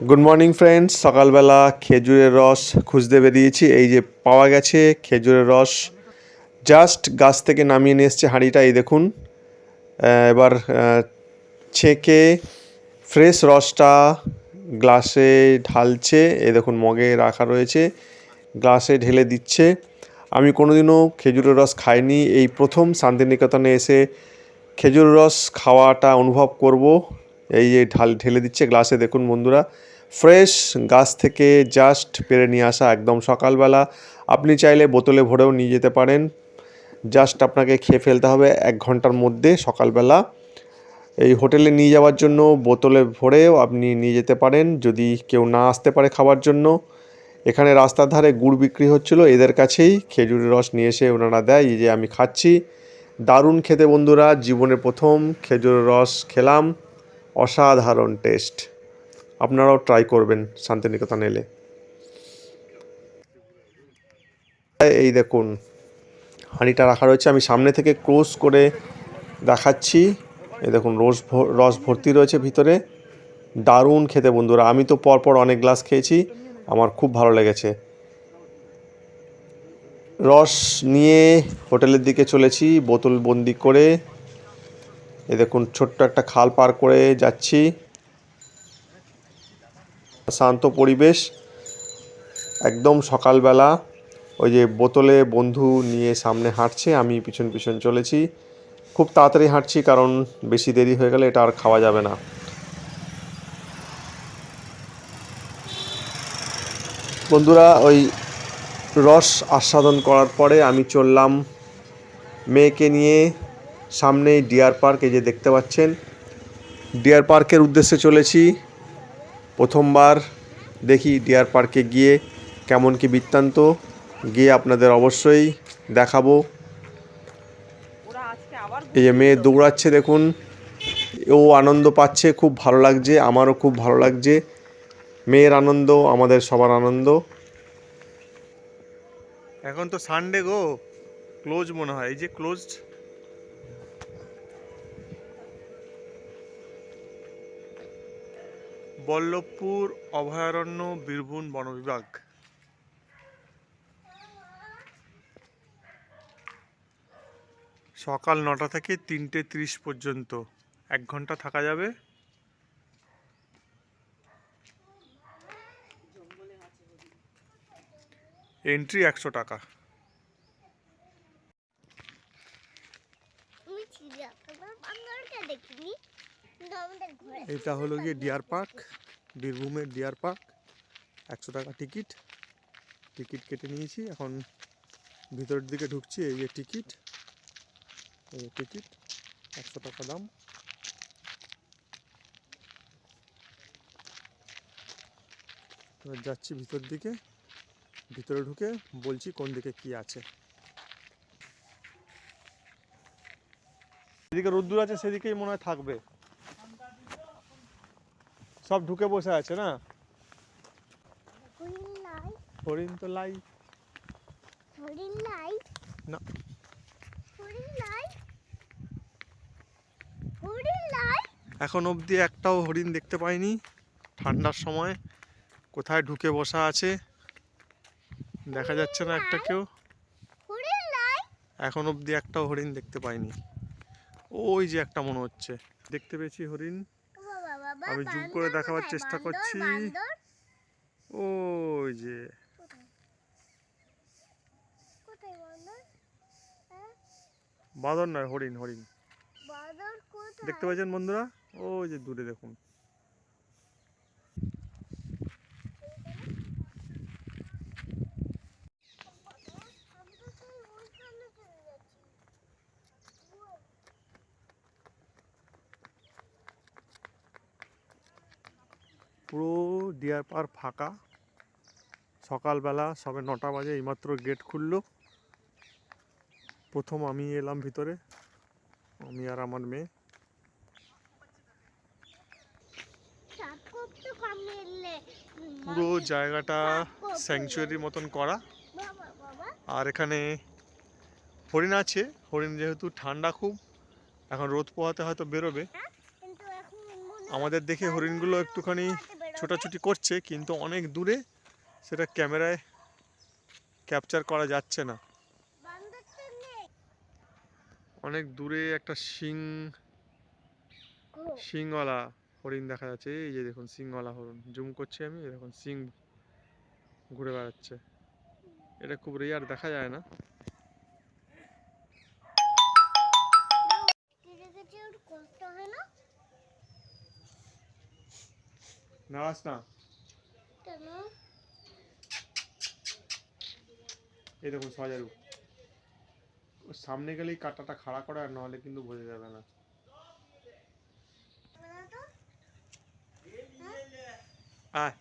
Good morning friends সকালবেলা খেজুরের রস খুঁজতে বেরিয়েছি। এই যে পাওয়া গেছে খেজুরের রস। জাস্ট গাছ থেকে নামিয়ে নিয়ে এসছে হাঁড়িটা, এই দেখুন। এবার ছেঁকে ফ্রেশ রসটা গ্লাসে ঢালছে। এই দেখুন, মগে রাখা রয়েছে। গ্লাসে ঢেলে দিচ্ছে। আমি কোনোদিনও খেজুরের রস খাইনি। এই প্রথম শান্তিনিকেতনে এসে খেজুর রস খাওয়াটা অনুভব করব। এই যে ঢাল, ঢেলে দিচ্ছে গ্লাসে। দেখুন, বন্ধুরা ফ্রেশ গাছ থেকে জাস্ট পেরে নিয়ে আসা একদম সকালবেলা। আপনি চাইলে বোতলে ভরেও নিয়ে যেতে পারেন। জাস্ট আপনাকে খেয়ে ফেলতে হবে এক ঘণ্টার মধ্যে সকালবেলা। এই হোটেলে নিয়ে যাওয়ার জন্য বোতলে ভরেও আপনি নিয়ে যেতে পারেন, যদি কেউ না আসতে পারে খাওয়ার জন্য। এখানে রাস্তার ধারে গুড় বিক্রি হচ্ছিল, এদের কাছেই খেজুরের রস নিয়ে এসে ওনারা দেয়, এই যে আমি খাচ্ছি। দারুণ খেতে বন্ধুরা জীবনের প্রথম খেজুরের রস খেলাম। অসাধারণ টেস্ট। আপনারাও ট্রাই করবেন শান্তিনিকেতন এলে। এই দেখুন, হাঁড়িটা রাখা রয়েছে। আমি সামনে থেকে ক্লোজ করে দেখাচ্ছি। এই দেখুন রস রস ভর্তি রয়েছে ভিতরে। দারুণ খেতে বন্ধুরা। আমি তো পরপর অনেক গ্লাস খেয়েছি। আমার খুব ভালো লেগেছে। রস নিয়ে হোটেলের দিকে চলেছি বোতল বন্দি করে। এ দেখুন, ছোট্ট একটা খাল পার করে যাচ্ছি। শান্ত পরিবেশ, একদম সকালবেলা ওই যে বোতলে বন্ধু নিয়ে সামনে হাঁটছে, আমি পিছন পিছন চলেছি। খুব তাড়াতাড়ি হাঁটছি কারণ বেশি দেরি হয়ে গেলে এটা আর খাওয়া যাবে না। বন্ধুরা, ওই রস আস্বাদন করার পরে আমি চললাম মেয়েকে নিয়ে সামনেই ডিয়ার পার্ক, এই যে দেখতে পাচ্ছেন। ডিয়ার পার্কের উদ্দেশ্যে চলেছি। প্রথমবার দেখি ডিয়ার পার্কে গিয়ে কেমন কি বৃত্তান্ত। গিয়ে আপনাদের অবশ্যই দেখাবো। এই যে মেয়ে দৌড়াচ্ছে দেখুন। ও আনন্দ পাচ্ছে খুব ভালো লাগছে আমারও খুব ভালো লাগছে। মেয়ের আনন্দ আমাদের সবার আনন্দ। এখন তো সানডে গো। ক্লোজ মনে হয়। এই যে ক্লোজড বল্লভপুর অভয়ারণ্য বীরভূম বন বিভাগ। সকাল নটা থেকে তিনটে তিরিশ পর্যন্ত। এক ঘণ্টা থাকা যাবে। এন্ট্রি একশো টাকা। দেখিনি? এটা হলো গিয়ে ডিয়ার পার্ক, বীরভূমের ডিয়ার পার্ক। একশো টাকা টিকিট টিকিট কেটে নিয়েছি। এখন ভিতরের দিকে ঢুকছি, এই যে টিকিট, এই টিকিট, একশো টাকা দাম। এবার যাচ্ছি ভিতর দিকে। ভিতরে ঢুকে বলছি কোন দিকে কি আছে। যেদিকে রোদ্দুর আছে, সেদিকেই মনে হয় থাকবে। সব ঢুকে বসে আছে না? হরিণ তো লাই। হরিণ নাই। না। হরিণ হরিণ এখন অবধি একটাও হরিণ দেখতে পাইনি। ঠান্ডার সময় কোথায় ঢুকে বসা আছে দেখা যাচ্ছে না একটা কেউ। এখন অবধি একটাও হরিণ দেখতে পাইনি। ওই যে একটা মনে হচ্ছে। দেখতে পেয়েছি হরিণ। আমি জুম করে দেখাবার চেষ্টা করছি। ওই যে। কোথায় হ্যাঁ? বাঁদর নয় হরিণ হরিণ। দেখতে পাচ্ছেন বন্ধুরা? ওই যে দূরে দেখুন আমি তো সেই ওইখানে চলে যাচ্ছি পুরো ডিয়ার পার্ক ফাঁকা। সকালবেলা সবে নটা বাজে এইমাত্র গেট খুললো। প্রথম আমি এলাম ভিতরে আমি আর আমার মেয়ে। পুরো জায়গাটা স্যাংচুয়ারির মতন করা। আর এখানে হরিণ আছে হরিণ যেহেতু ঠান্ডা খুব এখন রোদ পোহাতে হয়তো বেরোবে। মনে আমাদের দেখে হরিণগুলো একটুখানি ছোটাছুটি করছে, কিন্তু অনেক দূরে সেটা ক্যামেরায় ক্যাপচার করা যাচ্ছে না। অনেক দূরে একটা শিং, শিংওয়ালা হরিণ দেখা যাচ্ছে। এই যে দেখুন, শিংওয়ালা হরিণ। জুম করছি আমি দেখুন, শিং ঘুরে বেড়াচ্ছে। এটা খুব রেয়ার দেখা যায় না। নাড়াস না এই দেখুন সজারু সামনে গেলেই কাটাটা খাড়া করে আর নাহলে কিন্তু বোঝা যাবে না। আয়।